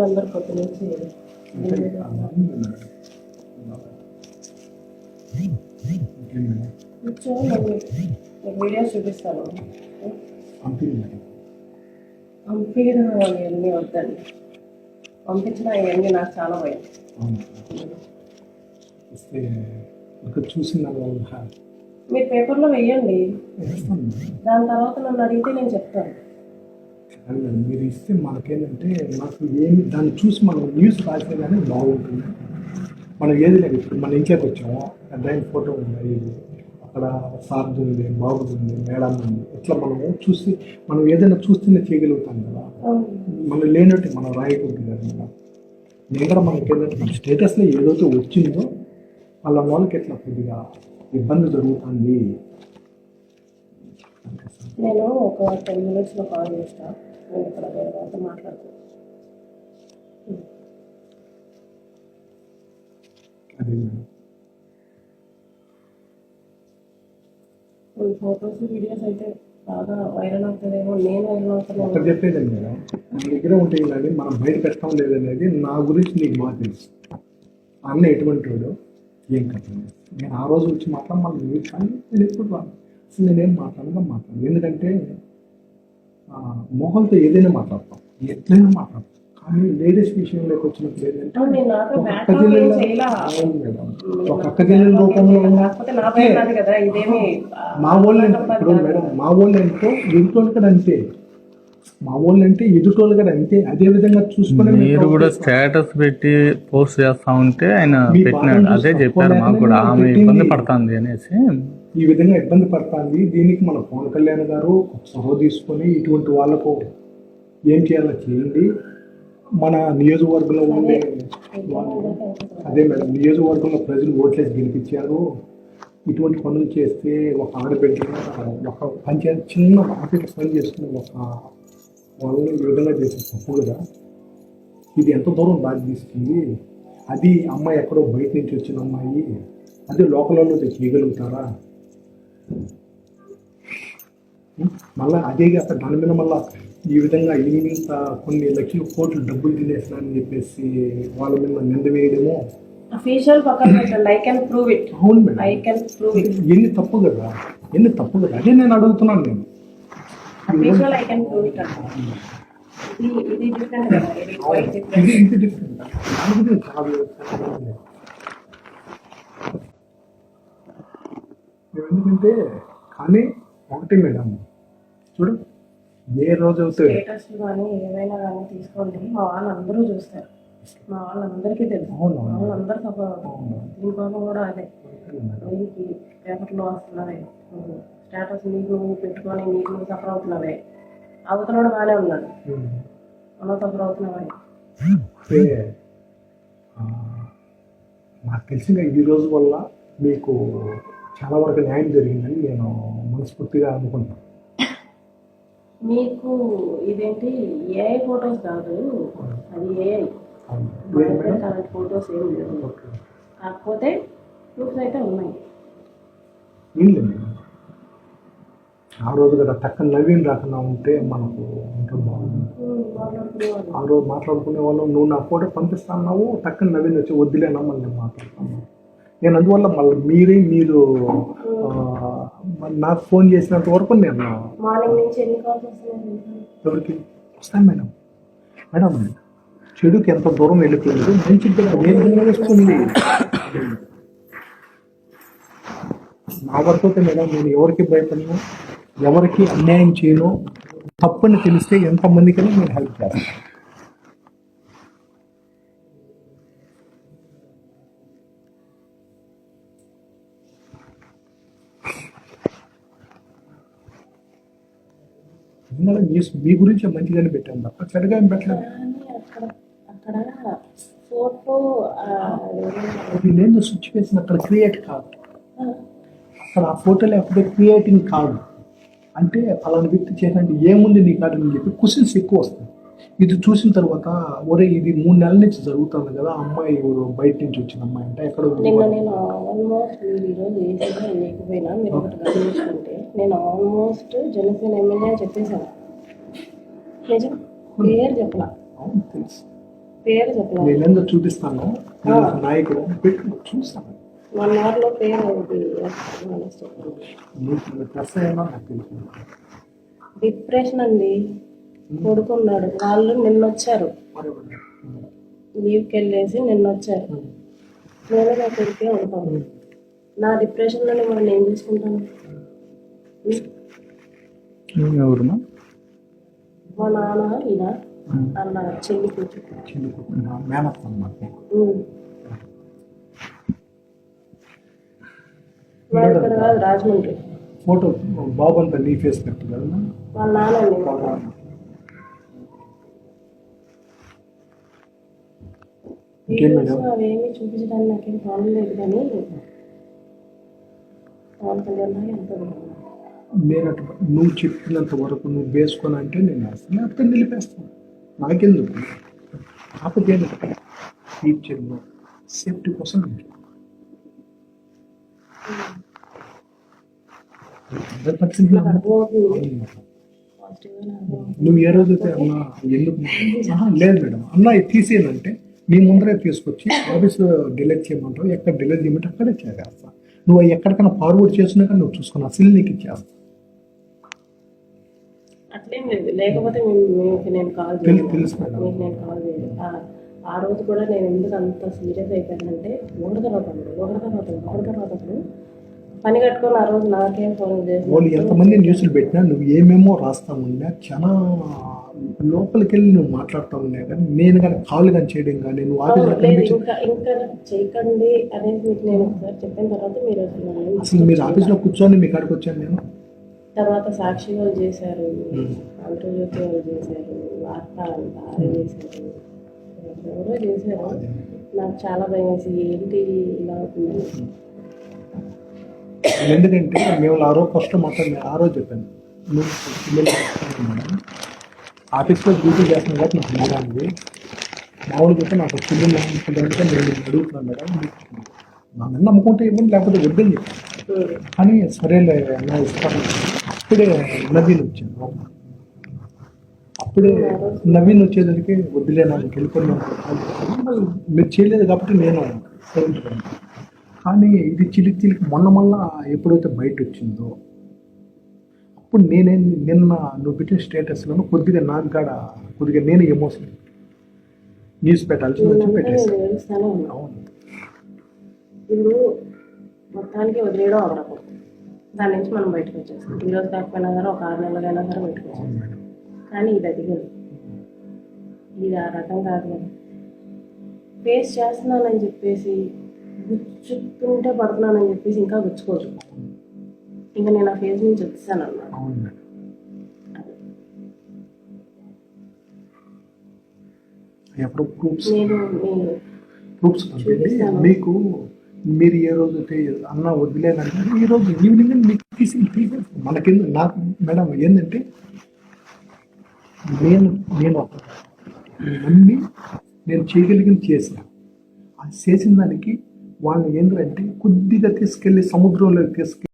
అందరు పొద్దు నుంచి చూపిస్తాను. పంపించడం ఇవన్నీ వద్దండి. పంపించిన ఇవన్నీ నాకు చాలా భయం. మీరు పేపర్లో వెయ్యండి. దాని తర్వాత నన్ను అడిగితే నేను చెప్తాను. మీరు ఇస్తే మనకేంటంటే నాకు ఏమి దాన్ని చూసి మనం న్యూస్ రాస్తే కానీ బాగుంటుంది. మనం ఏది లేదు. ఇప్పుడు మన ఇంట్లోకి వచ్చాము. పెద్ద ఫోటో ఉంది. అక్కడ సార్ది ఉంది బాబుది ఉంది మేడం ఉంది. ఇట్లా మనము చూసి మనం ఏదైనా చూస్తేనే చేయగలుగుతాం కదా. మనం లేనట్టు మనం రాయకూడదు కదా నేను కూడా మనకి ఏంటంటే మన స్టేటస్లో ఏదైతే వచ్చిందో వాళ్ళ వాళ్ళకి ఎట్లా కొద్దిగా ఇబ్బంది జరుగుతుంది? నేను ఒక టెన్ మినిట్స్లో కాల్ చేస్తా. నేను ఇక్కడ వేరే వాళ్ళతో మాట్లాడుతాను అదే ఫొటోస్ వీడియోస్ అయితే బాగా వైరల్ అవుతుందేమో నేను వైరల్ ఒకటి అవుతాను చెప్పేదండి మేడం? మన దగ్గర ఉంటాయి కానీ మనం బయట పెట్టడం లేదనేది నా గురించి నీకు బాగా తెలుసు. అన్న ఎటువంటి వాడు? ఏం కథ? నేను ఆ రోజు వచ్చి మాట్లాడ మళ్ళీ కానీ నేను ఎప్పుడు రాను. అసలు నేనేం మాట్లాడగా మాట్లాడను? ఎందుకంటే మొహంతో ఏదైనా మాట్లాడతాం. ఎట్లయినా మాట్లాడతాం. కానీ లేడీస్ విషయంలోకి వచ్చినప్పుడు ఏంటంటే ఒక అక్క. ఒక అక్క చెల్లెల రూపంలో మా వాళ్ళు అంటే ఇప్పుడు మేడం మా వాళ్ళు అంటే ఎదుటోళ్ళు కూడా అంతే. మా వాళ్ళు అంటే ఎదుటోళ్ళు కూడా అంతే. అదే విధంగా చూసుకుని మీరు కూడా. స్టేటస్ పెట్టి పోస్ట్ చేస్తా ఉంటే ఆయన పెట్టినాడు. అదే చెప్పారు మాకు కూడా. ఆమె. ఇబ్బంది పడుతుంది అనేసి. ఈ విధంగా ఇబ్బంది పడుతుంది. దీనికి మన పవన్ కళ్యాణ్ గారు ఒక చొరవ తీసుకొని ఇటువంటి వాళ్ళకు ఏం చేయాలో చేయండి. మన నియోజకవర్గంలో ఉండే వాళ్ళు అదే మేడం నియోజకవర్గంలో ప్రజలు ఓట్లేసి గెలిపించారు. ఇటువంటి పనులు చేస్తే ఒక ఆడబిడ్డ ఒక పంచాయతీ చిన్న ఆఫీస్ పని చేసుకునే ఒక వాళ్ళని ఈ విధంగా చేసే తప్పు కదా ఇది ఎంత దూరం దారి తీసుకుంది అది అమ్మాయి ఎక్కడో బయట నుంచి వచ్చిన అమ్మాయి అదే లోకల్లో చేయగలుగుతారా? మళ్ళీ అదే కాక దాని మీద మళ్ళా ఈ విధంగా ఇంత కొన్ని లక్షల కోట్లు డబ్బులు తినేసినారని చెప్పేసి వాళ్ళ మీద నింద వేయడము? అఫీషియల్ పక్కన పెట్టండి. ఐ కెన్ ప్రూవ్ ఇట్ అవును madam. I can prove it ఎన్ని తప్పు కదా? ఎన్ని తప్పు కదా? అదే నేను అడుగుతున్నాను నేను. Official I can prove it ఇది డిఫరెంట్ కదా. ఇది ఇది డిఫరెంట్ దాని గురించి చాలా చాలా ఉంది. మేము ఎందుకంటే కానీ ఒకటి మేడం చూడు ఏ రోజు స్టేటస్ కానీ ఏమైనా కానీ తీసుకోండి. మా వాళ్ళందరూ చూస్తారు. మా వాళ్ళందరికీ తెలుసు. వాళ్ళందరూ కోసం కూడా అదే. నీకు పేపర్లో వస్తున్నవే స్టేటస్ నీకు నువ్వు పెట్టుకొని నీకు నువ్వు సఫర్ అవుతున్నావే అవతలడు బాగానే ఉన్నాడు. మనం సఫర్ అవుతున్నావే అంటే ఆ, నాకు తెలిసిన ఈ రోజు వల్ల మీకు చాలా వరకు న్యాయం జరిగిందని నేను మనస్ఫూర్తిగా అనుకుంటున్నాను. మీకు ఇదేంటి ఏఐ ఫొటోస్ కాదు అది ఏఐ? అలాంటి ఫొటోస్ ఏం లేవు. కాకపోతే ప్రూఫ్స్ అయితే ఉన్నాయి. ఆ రోజు కదా టక్కన నవీన్ రాకుండా ఉంటే మనకు ఇంకా బాగుంది ఆ రోజు మాట్లాడుకునే వాళ్ళు నువ్వు నా ఫోటో పంపిస్తా అన్నావు టక్కన నవీన్ వచ్చి వద్దులేనా మళ్ళీ నేను మాట్లాడుతాను నేను అందువల్ల మళ్ళీ మీరే మీరు నాకు ఫోన్ చేసినంత వరకు నేను? ఎవరికి? వస్తాను మేడం. మేడం చెడుకి ఎంత దూరం వెళ్ళిపోయింది మంచి వస్తుంది నా వరకు మేడం నేను ఎవరికి భయపడను ఎవరికి అన్యాయం చేయను తప్పని తెలిస్తే ఎంతమందికైనా నేను హెల్ప్ చేస్తాను. ఇందులో మీ మీ గురించి మంచిగానే పెట్టాను తప్ప చెడుగా ఏం పెట్టలేదు అక్కడ ఫోటో నేను సిచ్యువేషన్ అక్కడ క్రియేట్ కాదు. అక్కడ ఆ ఫోటో లేకపోతే క్రియేటింగ్ కాదు. అంటే ఫలానా వ్యక్తి చేసినట్టు ఏముంది నీ కాదు అని చెప్పి క్వశ్చన్స్ ఎక్కువ వస్తాయి. ఇది చూసిన తర్వాత ఒరే ఇది మూడు నెలల నుంచి జరుగుతుంది కదా అమ్మాయి ఎవరు బయట నుంచి వచ్చిన అమ్మాయి అంటే ఎక్కడో నిన్న నేను ఆల్మోస్ట్ మీరు ఈరోజు వేసేదా లేకపోయినా మీరు ఒకటి గమనించుకుంటే నేను ఆల్మోస్ట్ జనసేన ఎమ్మెల్యే అని చెప్పేశాను. నిజం? పేరు చెప్పలా. పేరు చెప్పలేదు నేనేందో చూపిస్తాను. నాయకుడు. చూస్తాను. వన్ అవర్లో పేరు డిప్రెషన్ అండి. కొడుకున్నాడు వాళ్ళు నిన్న వచ్చారు లీవ్కి వెళ్ళేసి నిన్న వచ్చారు నేను నా కొడుకే ఉంటాను. నా డిప్రెషన్లోనే మనం ఏం చేసుకుంటాను? మా నాన్న ఈయన అన్న చెల్లి ఇక్కడ కాదు రాజమండ్రి. ఫోటో బాబు అంతా నీ ఫేస్ కదా వాళ్ళ నాన్న. అవేమీ చూపించడానికి నాకేం ప్రాబ్లం లేదు కానీ పవన్ కళ్యాణ్ ఎంత. నేను అటు నువ్వు చెప్పినంత వరకు నువ్వు వేసుకొని అంటే నేను వేస్తాను లేకపోతే నిలిపేస్తాను. నాకెందుకు? కాకపోతే టీచర్లో సేఫ్టీ కోసం నువ్వు ఏ రోజైతే అన్నా ఎందుకు? లేదు మేడం. అన్న ఇది నీ ముందరే తీసుకొచ్చి ఆఫీస్లో డిలీట్ చేయమంటావు ఎక్కడ డిలీట్ చేయమంటే అక్కడే చేసేస్తా. నువ్వు ఎక్కడికైనా ఫార్వర్డ్ చేసినాక నువ్వు చూసుకుని అసలు నీకు ఇచ్చేస్తా. అట్లేం లేదు. లేకపోతే మీకు నేను కాల్ తెలుసు మేడం. మీకు నేను కాల్ ఆ- రోజు కూడా నేను ఎందుకు అంత సీరియస్ అయిపోయానంటే ఒకటి తర్వాత ఒకటి తర్వాత ఒకటి తర్వాత పని కట్టుకొని ఆ రోజు నాకేం ఫోన్ వాళ్ళు చేసి ఎంతమంది న్యూస్లు పెట్టినా నువ్వు ఏమేమో రాస్తా ఉన్నా చాలా లోపలికి వెళ్ళి నువ్వు మాట్లాడుతూ ఉన్నా కానీ నేను కానీ కాల్ కానీ చేయడం కానీ నువ్వు ఆఫీస్లో ఇంకా చేయకండి అనేది మీకు నేను ఒకసారి చెప్పిన తర్వాత మీరు అసలు మీరు ఆఫీస్లో కూర్చొని మీ కాడికి వచ్చాను నేను. తర్వాత సాక్షి వాళ్ళు చేశారు. ఆంధ్రజ్యోతి వాళ్ళు చేశారు. వార్త అది చేశారు. ఎవరో చేశారు. నాకు చాలా భయం వేసి ఏంటి ఇలా అవుతుందని. ఎందుకంటే మేము ఆ రోజు ఫస్ట్ మాట్లాడి ఆ రోజు చెప్పాను. నువ్వు ఆఫీస్లో డ్యూటీ చేస్తున్నాను కాబట్టి నాకు మేడానికి మామూలుగా అయితే నాకు పిల్లలు అంటే నేను అడుగుతున్నాను మేడం నా మీద నమ్ముకుంటే ఇవ్వండి లేకపోతే వద్దని చెప్పాను కానీ సరేలే నా ఇస్తాను అప్పుడే నవీన్ వచ్చాను అప్పుడే నవీన్ వచ్చేదానికి వద్దులే నాకు వెళ్ళిపోయినా మీరు చేయలేదు కాబట్టి నేను కానీ ఇది చిలికి చిలికి మొన్న మళ్ళా ఎప్పుడైతే బయట వచ్చిందో అప్పుడు నేనేం నిన్న నువ్వు పెట్టిన స్టేటస్లో కొద్దిగా నాకు కాడ కొద్దిగా నేను ఎమోషన్ న్యూస్ పెట్టాల్సి వచ్చి ఉన్నా అవును. ఇప్పుడు మొత్తానికి వదిలేయడం రకం దాని నుంచి మనం బయటకు వచ్చేస్తాం. ఈ రోజు కాకపోయినా సరే ఒక ఆరు నెలలైనా సరే బయటకు వచ్చేస్తాం. కానీ ఇది అది కాదు ఇది ఆ రకం కాదు కదా. ఫేస్ చేస్తున్నానని చెప్పేసి గుచ్చుకుంటే పడుతున్నానని చెప్పేసి ఇంకా గుచ్చుకోవచ్చు. ఇంకా నేను ఆ ఫేస్ నుంచి వచ్చేసాను అన్నమాట. అవును మేడం ఎప్పుడు ప్రూఫ్స్ నేను. మీకు మీరు ఏ రోజు అయితే అన్న వదిలేనంటే ఈ రోజు ఈవినింగ్ మీకు తీసి మనకెందు నాకు మేడం ఏంటంటే నేను నేను నమ్మి నేను చేయగలిగింది చేసిన. అది చేసిన దానికి వాళ్ళు ఏంటంటే కొద్దిగా తీసుకెళ్ళి సముద్రంలోకి తీసుకెళ్ళి